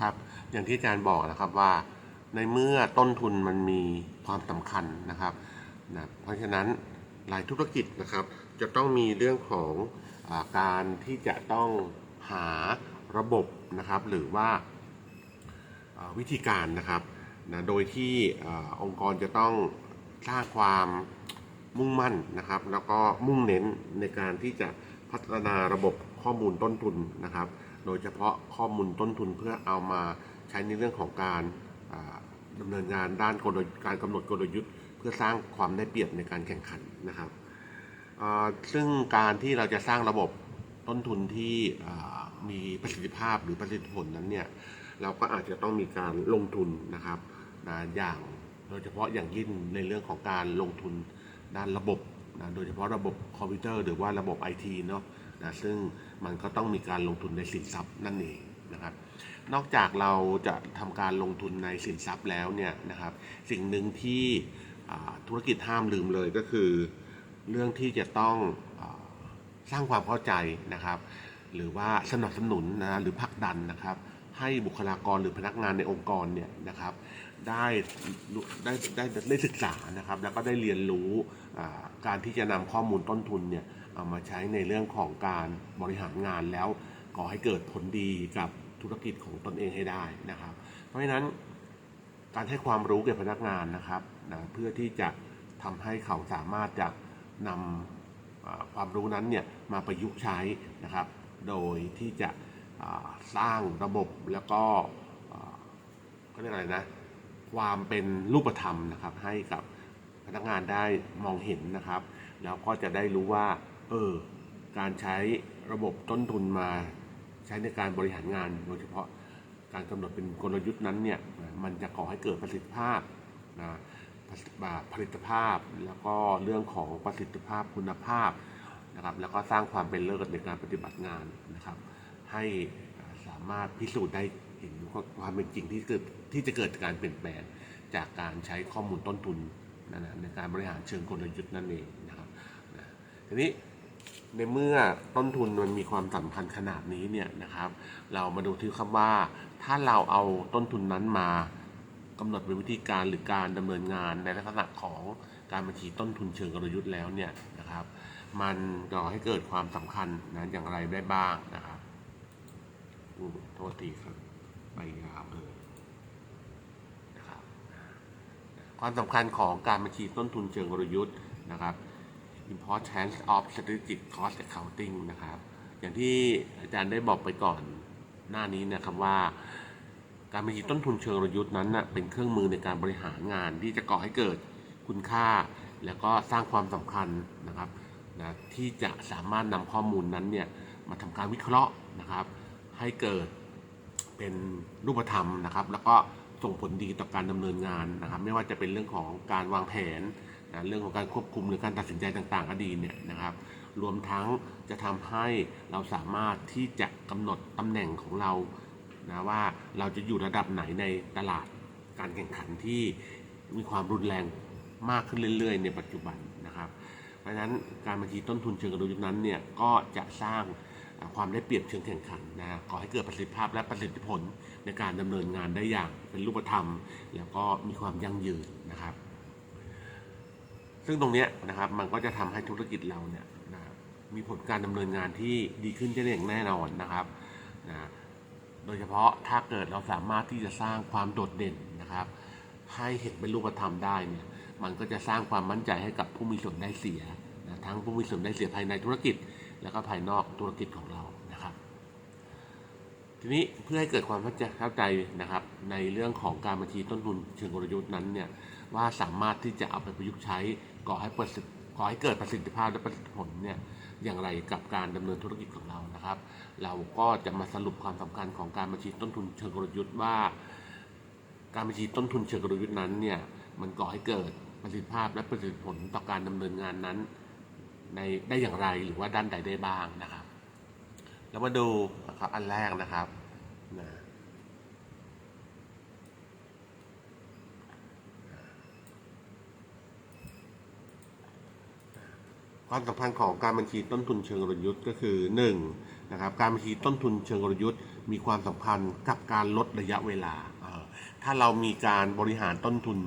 ครับ อย่างที่อาจารย์บอกนะครับว่า ในเมื่อต้นทุนมันมีความสำคัญนะครับนะเพราะฉะนั้นหลายธุรกิจนะครับ จะต้องมีเรื่องของอการที่จะต้องหาระบบนะครับ หรือว่าวิธีการนะครับนะโดยที่อองค์กรจะต้องสร้างความมุ่งมั่นนะครับ แล้วก็มุ่งเน้นในการที่จะ พัฒนาระบบข้อมูลต้นทุนนะครับ โดยเฉพาะข้อมูลต้นทุนเพื่อเอามาใช้ในเรื่องของการอ่าดำเนินงานด้านกลยุทธ์การกำหนดกลยุทธ์ เพื่อสร้างความได้เปรียบในการแข่งขันนะครับ ซึ่งการที่เราจะสร้างระบบต้นทุนที่มีประสิทธิภาพหรือประสิทธิผลนั้นเนี่ยเราก็อาจจะต้องมีการลงทุนนะครับนะอย่างโดยเฉพาะอย่างยิ่งในเรื่องของการลงทุนด้านระบบ นะโดยเฉพาะระบบคอมพิวเตอร์หรือว่าระบบไอทีเนาะนะซึ่งมันก็ต้องมีการลงทุนในสินทรัพย์นั่นเองนะครับ นอกจากเราจะทำการลงทุนในสินทรัพย์แล้วเนี่ยนะครับ สิ่งหนึ่งที่ธุรกิจห้ามลืมเลยก็คือ เรื่องที่จะต้องอสร้างความเข้าใจนะครับ หรือว่าสนับสนุนนะหรือผลักดันนะครับ ให้บุคลากรหรือพนักงานในองค์กรเนี่ยนะครับได้ได้ได้ได้ศึกษานะครับ แล้วก็ได้เรียนรู้การที่จะนำข้อมูลต้นทุนเนี่ยเอามาใช้ในเรื่องของการบริหารงานแล้วก่อให้เกิดผลดีกับธุรกิจของตนเองให้ได้นะครับ เพราะฉะนั้นการให้ความรู้แก่พนักงานนะครับนะเพื่อที่จะทำให้เขาสามารถจะนำอ่าความรู้นั้นเนี่ยมาประยุกต์ใช้นะครับ โดยที่จะสร้างระบบแล้วก็อ่าเขาเรียกอะไรนะ ความเป็นรูปธรรมนะครับ ให้กับพนักงานได้มองเห็นนะครับ แล้วก็จะได้รู้ว่าเออการใช้ระบบต้นทุนมาใช้ในการบริหารงาน โดยเฉพาะการกำหนดเป็นกลยุทธ์นั้นเนี่ยมันจะก่อให้เกิดประสิทธิภาพนะประสิทธิภาพผลิตภาพแล้วก็เรื่องของประสิทธิภาพคุณภาพนะครับแล้วก็สร้างความเป็นเลิศในการปฏิบัติงานนะครับ ให้สามารถพิสูจน์ได้ เห็นความเป็นจริงที่เกิดที่จะเกิดการเปลี่ยนแปลงจากการใช้ข้อมูลต้นทุนนะนะในการบริหารเชิงกลยุทธ์นั่นเองนะครับนะทีนี้ในเมื่อต้นทุนมันมีความสำคัญขนาดนี้เนี่ยนะครับ เรามาดูที่คำว่า ถ้าเราเอาต้นทุนนั้นมากำหนดเป็นวิธีการหรือการดำเนินงานในลักษณะของการบัญชีต้นทุนเชิงกลยุทธ์แล้วเนี่ยนะครับ มันก่อให้เกิดความสำคัญนะอย่างไรได้บ้างนะครับโทษทีครับ ไปยาวเลยนะครับความสำคัญของการบัญชีต้นทุนเชิงกลยุทธ์นะครับ importance of strategic cost accounting นะครับ อย่างที่อาจารย์ได้บอกไปก่อนหน้านี้นะครับว่า การบัญชีต้นทุนเชิงกลยุทธ์นั้นนะเป็นเครื่องมือในการบริหารงานที่จะก่อให้เกิดคุณค่า แล้วก็สร้างความสำคัญนะครับนะที่จะสามารถนำข้อมูลนั้นเนี่ยมาทำการวิเคราะห์นะครับ ให้เกิด เป็นรูปธรรมนะครับ แล้วก็ส่งผลดีต่อการดำเนินงานนะครับ ไม่ว่าจะเป็นเรื่องของการวางแผนนะเรื่องของการควบคุมหรือการตัดสินใจต่างๆก็ดีเนี่ยนะครับ รวมทั้งจะทำให้เราสามารถที่จะกำหนดตำแหน่งของเรานะว่าเราจะอยู่ระดับไหนในตลาดการแข่งขันที่มีความรุนแรงมากขึ้นเรื่อย ๆ ในปัจจุบันนะครับ เพราะฉะนั้นการบัญชีต้นทุนเชิงกลยุทธ์นั้นเนี่ยก็จะสร้าง ความได้เปรียบเชิงแข่งขันนะก่อให้เกิดประสิทธิภาพและประสิทธิผลในการดำเนินงานได้อย่างเป็นรูปธรรม แล้วก็มีความยั่งยืนนะครับ ซึ่งตรงนี้นะครับมันก็จะทำให้ธุรกิจเราเนี่ยนะมีผลการดำเนินงานที่ดีขึ้นได้อย่างแน่นอนนะครับนะโดยเฉพาะถ้าเกิดเราสามารถที่จะสร้างความโดดเด่นนะครับ ให้เห็นเป็นรูปธรรมได้เนี่ยมันก็จะสร้างความมั่นใจให้กับผู้มีส่วนได้เสียนะทั้งผู้มีส่วนได้เสียภายในธุรกิจ แล้วก็ภายนอกธุรกิจของ ทีนี้เพื่อให้เกิดความเข้าใจนะครับ ในเรื่องของการบัญชีต้นทุนเชิงกลยุทธ์นั้นเนี่ยว่าสามารถที่จะเอาไปประยุกต์ใช้ก่อให้ประสิทธิก่อให้เกิดประสิทธิภาพและประสิทธิผลเนี่ยอย่างไรกับการดำเนินธุรกิจของเรานะครับ เราก็จะมาสรุปความสำคัญของการบัญชีต้นทุนเชิงกลยุทธ์ว่า การบัญชีต้นทุนเชิงกลยุทธ์นั้นเนี่ยมันก่อให้เกิดประสิทธิภาพและประสิทธิผลต่อการดำเนินงานนั้นในได้อย่างไรหรือว่าด้านใดได้บ้างนะครับ แล้วมาดูนะครับอันแรกนะครับนะ ความสำคัญของการบัญชีต้นทุนเชิงกลยุทธ์ก็คือ 1. นะครับการบัญชีต้นทุนเชิงกลยุทธ์ มีความสำคัญกับการลดระยะเวลา ถ้าเรามีการบริหารต้นทุน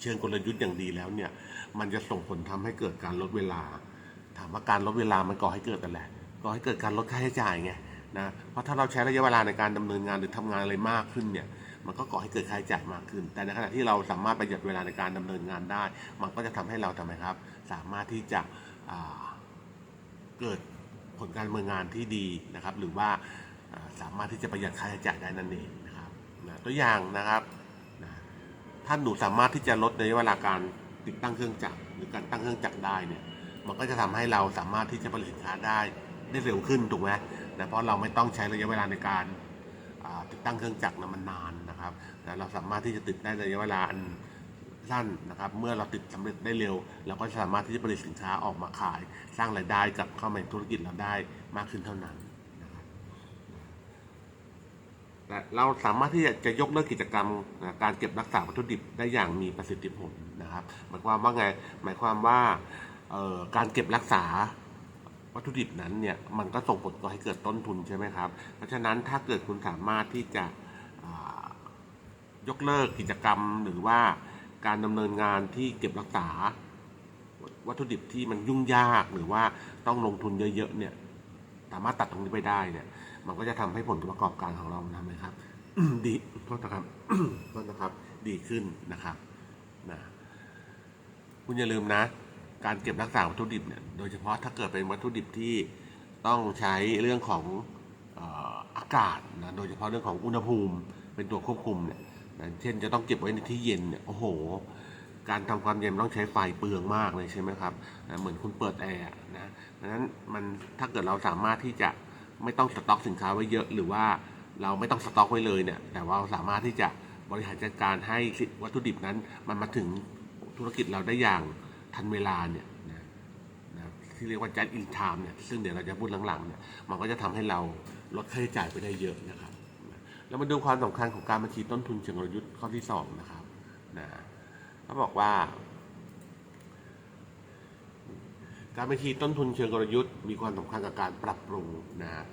เชิงกลยุทธ์อย่างดีแล้วเนี่ยมันจะส่งผลทำให้เกิดการลดเวลา ถามว่าการลดเวลามันก่อให้เกิดอะไรก่อให้เกิดการลดค่าใช้จ่ายไงนะเพราะถ้าเราใช้ระยะเวลาในการดำเนินงานหรือทำงานอะไรมากขึ้นเนี่ยมันก็ก่อให้เกิดค่าใช้จ่ายมากขึ้น แต่ในขณะที่เราสามารถประหยัดเวลาในการดำเนินงานได้ มันก็จะทำให้เราทำไมครับ สามารถที่จะเกิดผลการเนินงงานที่ดีนะครับ หรือว่าสามารถที่จะประหยัดค่าใช้จ่ายได้นั่นเองนะครับนะตัวอย่างนะครับนะถ้าหนูสามารถที่จะลดระยะเวลาการติดตั้งเครื่องจักรหรือการตั้งเครื่องจักรได้เนี่ยมันก็จะทำให้เราสามารถที่จะผลิตสินค้าได้ได้เร็วขึ้นถูกไหมนะเพราะเราไม่ต้องใช้ระยะเวลาในการติดตั้งเครื่องจักรนะมันนานนะครับนะเราสามารถที่จะติดได้ระยะเวลาอัน สั้นนะครับ เมื่อเราติดสำเร็จได้เร็ว เราก็สามารถที่จะผลิตสินค้าออกมาขาย สร้างรายได้กับเข้ามาในธุรกิจเราได้มากขึ้นเท่านั้นนะครับแต่เราสามารถที่จะยกเลิกกิจกรรมการเก็บรักษาวัตถุดิบได้อย่างมีประสิทธิผลนะครับหมายความว่าไงหมายความว่าการเก็บรักษาวัตถุดิบนั้นเนี่ยมันก็ส่งผลต่อให้เกิดต้นทุนใช่ไหมครับ เพราะฉะนั้นถ้าเกิดคุณสามารถที่จะยกเลิกกิจกรรมหรือว่า การดำเนินงานที่เก็บรักษา วัตถุดิบที่มันยุ่งยากหรือว่าต้องลงทุนเยอะๆเนี่ย สามารถตัดตรงนี้ไปได้เนี่ย มันก็จะทำให้ผลประกอบการของเราทำไหมครับดีโทษนะครับโทษนะครับ ดีขึ้นนะครับนะคุณอย่าลืมนะ การเก็บรักษาวัตถุดิบเนี่ยโดยเฉพาะถ้าเกิดเป็นวัตถุดิบที่ต้องใช้เรื่องของอากาศนะโดยเฉพาะเรื่องของอุณหภูมิ เป็นตัวควบคุมเนี่ย นะเช่นจะต้องเก็บไว้ในที่เย็นเนี่ยโอ้โห การทำความเย็นต้องใช้ไฟเปลืองมากเลยใช่ไหมครับนะเหมือนคุณเปิดแอร์นะดังนั้นมันถ้าเกิดเราสามารถที่จะไม่ต้องสต็อกสินค้าไว้เยอะ หรือว่าเราไม่ต้องสต็อกไว้เลยเนี่ย แต่ว่าเราสามารถที่จะบริหารจัดการให้วัตถุดิบนั้น มันมาถึงธุรกิจเราได้อย่างทันเวลาเนี่ยนะนะที่เรียกว่า just in time เนี่ยซึ่งเดี๋ยวเราจะพูดหลังๆเนี่ยมันก็จะทำให้เราลดค่าใช้จ่ายไปได้เยอะนะครับ แล้วมาดูความสำคัญของการบัญชีต้นทุนเชิงกลยุทธ์ข้อที่สองนะครับนะเขาบอกว่า การบัญชีต้นทุนเชิงกลยุทธ์ มีความสำคัญกับการปรับปรุงนะ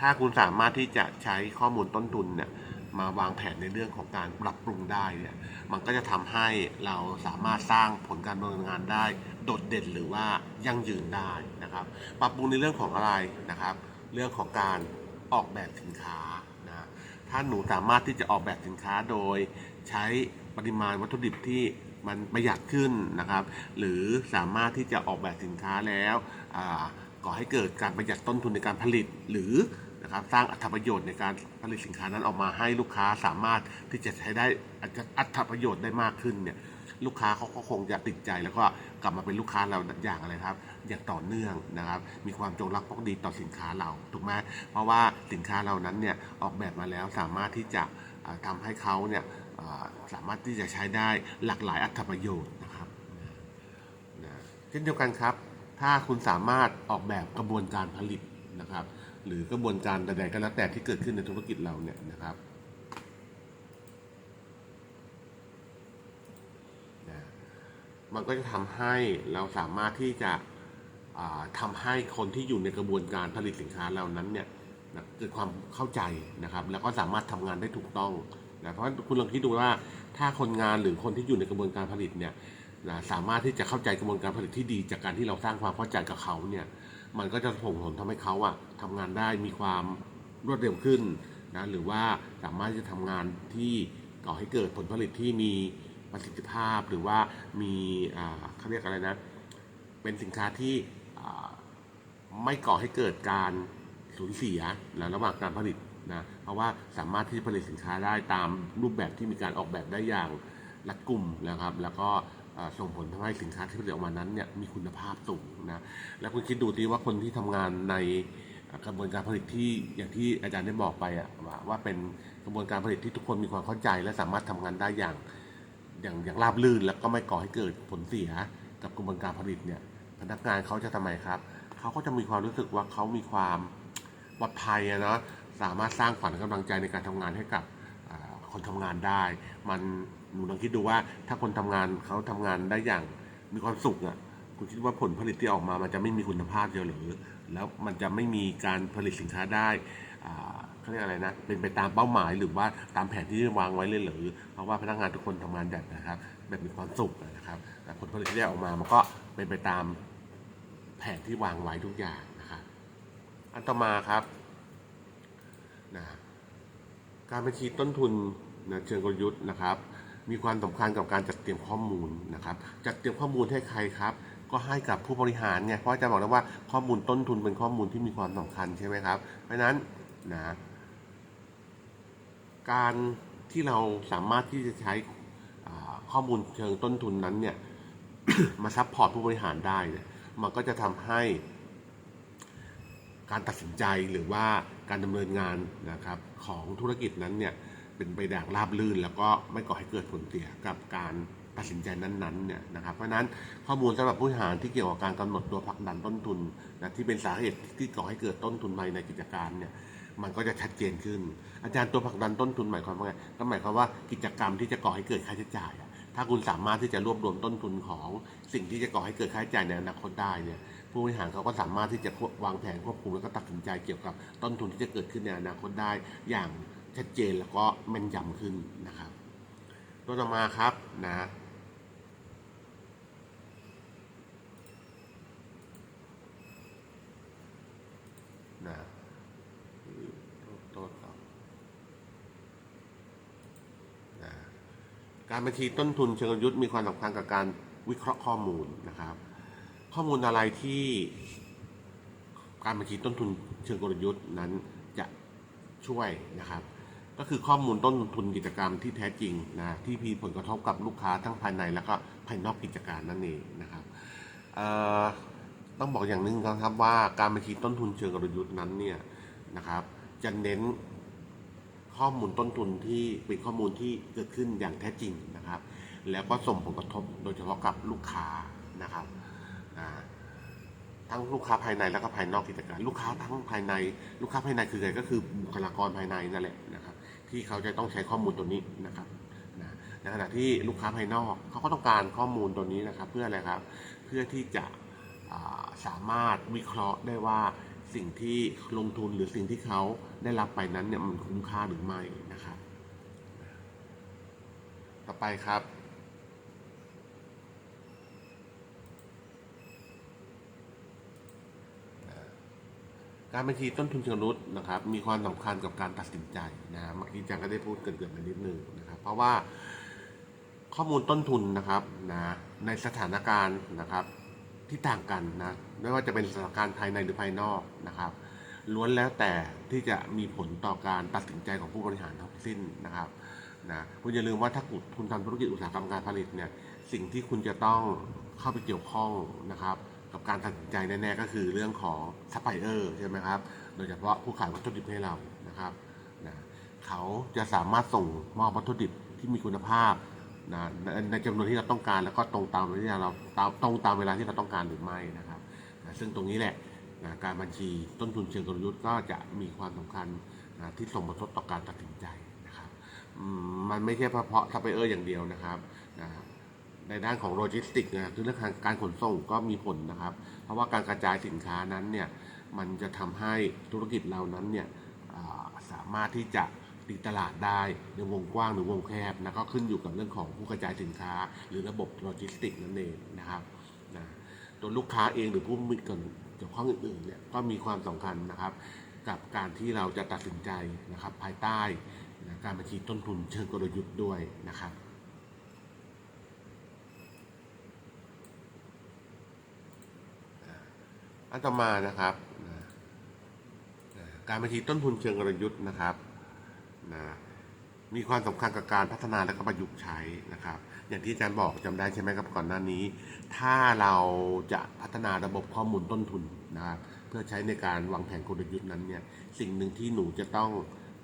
ถ้าคุณสามารถที่จะใช้ข้อมูลต้นทุนเนี่ยมาวางแผนในเรื่องของการปรับปรุงได้เนี่ย มันก็จะทำให้เราสามารถสร้างผลการดำเนินงานได้ โดดเด่นหรือว่ายั่งยืนได้นะครับ ปรับปรุงในเรื่องของอะไรนะครับ เรื่องของการออกแบบสินค้า ถ้าหนูสามารถที่จะออกแบบสินค้าโดยใช้ปริมาณวัตถุดิบที่มันประหยัดขึ้นนะครับ หรือสามารถที่จะออกแบบสินค้าแล้วก่อให้เกิดการประหยัดต้นทุนในการผลิต หรือนะครับสร้างอัตประโยชน์ในการผลิตสินค้านั้นออกมาให้ลูกค้าสามารถที่จะใช้ได้อัตประโยชน์ได้มากขึ้นเนี่ย ลูกค้าเขาก็คงจะติดใจแล้วก็กลับมาเป็นลูกค้าเราอย่างอะไรครับ อย่างต่อเนื่องนะครับ มีความจงรักภักดีต่อสินค้าเราถูกไหมเพราะว่าสินค้าเรานั้นเนี่ยออกแบบมาแล้วสามารถที่จะอ่าทำให้เขาเนี่ยสามารถที่จะใช้ได้หลากหลายอัตประโยชน์นะครับเช่นเดียวกันครับ ถ้าคุณสามารถออกแบบกระบวนการผลิตนะครับ หรือกระบวนการใดๆก็แล้วแต่ที่เกิดขึ้นในธุรกิจเราเนี่ยนะครับ นะ มันก็จะทำให้เราสามารถที่จะอ่าทำให้คนที่อยู่ในกระบวนการผลิตสินค้าเหล่านั้นเนี่ยเกิดความเข้าใจนะครับ แล้วก็สามารถทำงานได้ถูกต้องนะเพราะคุณลองคิดดูว่าถ้าคนงานหรือคนที่อยู่ในกระบวนการผลิตเนี่ยนะสามารถที่จะเข้าใจกระบวนการผลิตที่ดี จากการที่เราสร้างความเข้าใจกับเขาเนี่ยมันก็จะส่งผลทำให้เขาอะทำงานได้มีความรวดเร็วขึ้นนะหรือว่าสามารถที่จะทำงานที่ก่อให้เกิดผลผลิตที่มี ประสิทธิภาพหรือว่ามีเขาเรียกอะไรนะ เป็นสินค้าที่ไม่ก่อให้เกิดการสูญเสียนะระหว่างการผลิตนะเพราะว่าสามารถที่ผลิตสินค้าได้ตามรูปแบบที่มีการออกแบบได้อย่างรัดกุมนะครับ แล้วก็ส่งผลทำให้สินค้าที่ผลิตออกมานั้นเนี่ยมีคุณภาพสูงนะแล้วคุณคิดดูดีว่าคนที่ทำงานในกระบวนการผลิตที่อย่างที่อาจารย์ได้บอกไปอะว่าว่าเป็นกระบวนการผลิตที่ทุกคนมีความเข้าใจ และสามารถทำงานได้อย่าง อย่างอย่างราบรื่นแล้วก็ไม่ก่อให้เกิดผลเสียกับกระบวนการผลิตเนี่ยพนักงานเขาจะทำไมครับ เขาก็จะมีความรู้สึกว่าเขามีความปลอดภัยอะเนาะสามารถสร้างขวัญกำลังใจในการทำงานให้กับคนทำงานได้ มันหนูลองคิดดูว่าถ้าคนทำงานเขาทำงานได้อย่างมีความสุขอะคุณคิดว่าผลผลิตที่ออกมามันจะไม่มีคุณภาพเยอะหรือ แล้วมันจะไม่มีการผลิตสินค้าได้ เขาเรียกอะไรนะ เป็นไปตามเป้าหมายหรือว่าตามแผนที่วางไว้เลยหรือเพราะว่าพนักงานทุกคนทำงานแบบนะครับ แบบมีความสุขนะครับแต่ผลผลิตที่ได้ออกมามันก็เป็นไปตามแผนที่วางไว้ทุกอย่างนะครับอันต่อมาครับนะการบัญชีต้นทุนนะเชิงกลยุทธ์นะครับ มีความสำคัญกับการจัดเตรียมข้อมูลนะครับ จัดเตรียมข้อมูลให้ใครครับ ก็ให้กับผู้บริหารไงเพราะอาจารย์บอกแล้วว่าข้อมูลต้นทุนเป็นข้อมูลที่มีความสำคัญใช่ไหมครับเพราะฉะนั้นนะ การที่เราสามารถที่จะใช้ข้อมูลเชิงต้นทุนนั้นเนี่ยมาซัพพอร์ตผู้บริหารได้เนี่ยมันก็จะทำให้การตัดสินใจหรือว่าการดำเนินงานนะครับของธุรกิจนั้นเนี่ยเป็นไปอย่างราบรื่น แล้วก็ไม่ก่อให้เกิดผลเสียกับการตัดสินใจนั้นๆเนี่ยนะครับเพราะฉะนั้นข้อมูลสำหรับผู้บริหารที่เกี่ยวกับการกำหนดตัวผลักดันต้นทุนนะที่เป็นสาเหตุที่ก่อให้เกิดต้นทุนภายในกิจการเนี่ย มันก็จะชัดเจนขึ้น อาจารย์ตัวผลักดันต้นทุนหมายความว่าไงก็หมายความว่ากิจกรรมที่จะก่อให้เกิดค่าใช้จ่ายอะถ้าคุณสามารถที่จะรวบรวมต้นทุนของสิ่งที่จะก่อให้เกิดค่าใช้จ่ายในอนาคตได้เนี่ยผู้บริหารเขาก็สามารถที่จะวางแผนควบคุมแล้วก็ตัดสินใจเกี่ยวกับต้นทุนที่จะเกิดขึ้นในอนาคตได้ อย่างชัดเจนแล้วก็แม่นยำขึ้นนะครับตัวต่อมาครับนะนะโทษครับนะ การบัญชีต้นทุนเชิงกลยุทธ์มีความสำคัญกับการวิเคราะห์ข้อมูลนะครับ ข้อมูลอะไรที่การบัญชีต้นทุนเชิงกลยุทธ์นั้นจะช่วยนะครับ ก็คือข้อมูลต้นทุนกิจกรรมที่แท้จริงนะที่มีผลกระทบกับลูกค้าทั้งภายในแล้วก็ภายนอกกิจการนั่นเองนะครับต้องบอกอย่างหนึ่งนะครับว่าการบัญชีต้นทุนเชิงกลยุทธ์นั้นเนี่ยนะครับจะเน้น ข้อมูลต้นทุนที่เป็นข้อมูลที่เกิดขึ้นอย่างแท้จริงนะครับ แล้วก็ส่งผลกระทบโดยเฉพาะกับลูกค้านะครับทั้งลูกค้าภายในแล้วก็ภายนอกกิจการ ลูกค้าทั้งภายใน ลูกค้าภายในคืออะไรก็คือบุคลากรภายในนั่นแหละนะครับ ที่เขาจะต้องใช้ข้อมูลตัวนี้นะครับในขณะที่ลูกค้าภายนอกเขาก็ต้องการข้อมูลตัวนี้นะครับ เพื่ออะไรครับ เพื่อที่จะสามารถวิเคราะห์ได้ว่า สิ่งที่ลงทุนหรือสิ่งที่เขาได้รับไปนั้นเนี่ยมันคุ้มค่าหรือไม่นะครับ ต่อไปครับการบัญชีต้นทุนเชิงรุกนะครับมีความสำคัญกับการตัดสินใจนะเมื่อกี้อาจังก็ได้พูดเกินๆมานิดนึงนะครับเพราะว่าข้อมูลต้นทุนนะครับนะในสถานการณ์นะครับ ที่ต่างกันนะไม่ว่าจะเป็นสถานการณ์ภายในหรือภายนอกนะครับ ล้วนแล้วแต่ที่จะมีผลต่อการตัดสินใจของผู้บริหารทั้งสิ้นนะครับนะคุณอย่าลืมว่าถ้าคุณทำธุรกิจอุตสาหกรรมการผลิตเนี่ยสิ่งที่คุณจะต้องเข้าไปเกี่ยวข้องนะครับ กับการตัดสินใจแน่ๆก็คือเรื่องของซัพพลายเออร์ใช่ไหมครับโดยเฉพาะผู้ขายวัตถุดิบให้เรานะครับนะเขาจะสามารถส่งมอบวัตถุดิบที่มีคุณภาพ นะในในจำนวนที่เราต้องการแล้วก็ตรงตามเวลาเราตามตรงตามเวลาที่เราต้องการหรือไม่นะครับนะซึ่งตรงนี้แหละนะการบัญชีต้นทุนเชิงกลยุทธ์ก็จะมีความสำคัญนะที่ส่งผลกระทบต่อการตัดสินใจนะครับมันไม่ใช่เฉพาะซัพพลายเออร์อย่างเดียวนะครับนะในด้านของโลจิสติกส์นะคือเรื่องการขนส่งก็มีผลนะครับ เพราะว่าการกระจายสินค้านั้นเนี่ยมันจะทำให้ธุรกิจเรานั้นเนี่ยสามารถที่จะ ตีตลาดได้ในวงกว้างหรือวงแคบนะก็ขึ้นอยู่กับเรื่องของผู้กระจายสินค้า หรือระบบโลจิสติกส์นั่นเองนะครับนะตัวลูกค้าเองหรือผู้มีส่วนเกี่ยวข้องอื่นๆเนี่ยก็มีความสำคัญนะครับ กับการที่เราจะตัดสินใจนะครับ ภายใต้นะการบัญชีต้นทุนเชิงกลยุทธ์ด้วยนะครับอันต่อมานะครับนะการบัญชีต้นทุนเชิงกลยุทธ์นะครับ นะมีความสำคัญกับการพัฒนาและก็ประยุกต์ใช้นะครับ อย่างที่อาจารย์บอกจำได้ใช่ไหมครับก่อนหน้านี้ ถ้าเราจะพัฒนาระบบข้อมูลต้นทุนนะครับเพื่อใช้ในการวางแผนกลยุทธ์นั้นเนี่ยสิ่งหนึ่งที่หนูจะต้อง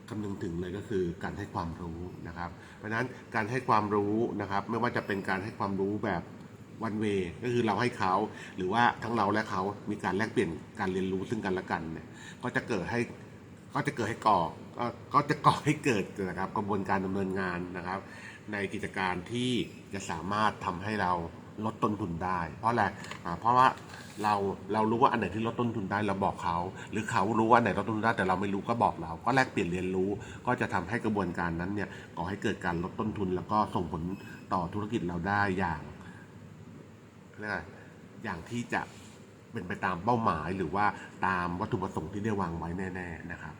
คำนึงถึงเลยก็คือการให้ความรู้นะครับ เพราะฉะนั้นการให้ความรู้นะครับ ไม่ว่าจะเป็นการให้ความรู้แบบวันเวก็คือเราให้เขาหรือว่าทั้งเราและเขามีการแลกเปลี่ยนการเรียนรู้ซึ่งกันและกันเนี่ยก็จะเกิดให้ก็จะเกิดให้ก่อ ก็ก็จะก่อให้เกิดนะครับกระบวนการดำเนินงานนะครับ ในกิจการที่จะสามารถทำให้เราลดต้นทุนได้ เพราะอะไรอ่าเพราะว่าเราเรารู้ว่าอันไหนที่ลดต้นทุนได้เราบอกเขา หรือเขารู้ว่าอันไหนลดต้นทุนได้แต่เราไม่รู้ก็บอกเรา ก็แลกเปลี่ยนเรียนรู้ ก็จะทำให้กระบวนการนั้นเนี่ยก่อให้เกิดการลดต้นทุน แล้วก็ส่งผลต่อธุรกิจเราได้อย่างเรียกอะไรอย่างที่จะเป็นไปตามเป้าหมายหรือว่าตามวัตถุประสงค์ที่ได้วางไว้แน่ ๆ นะครับ